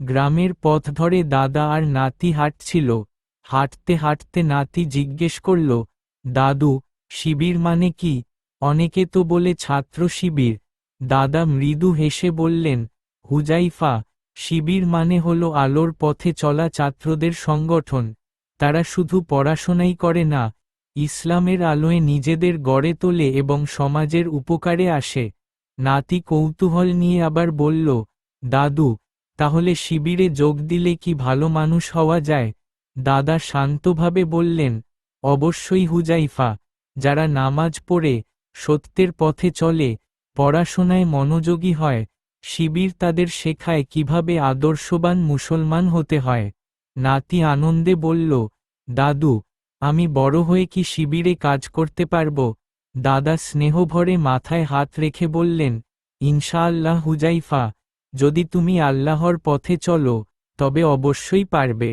গ্রামের পথ ধরে দাদা আর নাতি হাঁটছিল। হাঁটতে হাঁটতে নাতি জিজ্ঞেস করল, দাদু, শিবির মানে কি? অনেকে তো বলে ছাত্র শিবির দাদা মৃদু হেসে বললেন, হুজাইফা, শিবির মানে হল আলোর পথে চলা ছাত্রদের সংগঠন। তারা শুধু পড়াশোনাই করে না, ইসলামের আলোয় নিজেদের গড়ে তোলে এবং সমাজের উপকারে আসে নাতি কৌতূহল নিয়ে আবার বলল, দাদু তাহলে শিবিরে যোগ দিলে কি ভালো মানুষ হওয়া যায়? দাদা শান্তভাবে বললেন, অবশ্যই হুজাইফা, যারা নামাজ পড়ে, সত্যের পথে চলে, পড়াশোনায় মনোযোগী হয়, শিবির তাদের শেখায় কীভাবে আদর্শবান মুসলমান হতে হয়। নাতি আনন্দে বলল, দাদু, আমি বড় হয়ে কি শিবিরে কাজ করতে পারব? দাদা স্নেহভরে মাথায় হাত রেখে বললেন, ইনশাআল্লাহ হুজাইফা। যদি তুমি আল্লাহর পথে চলো তবে অবশ্যই পারবে।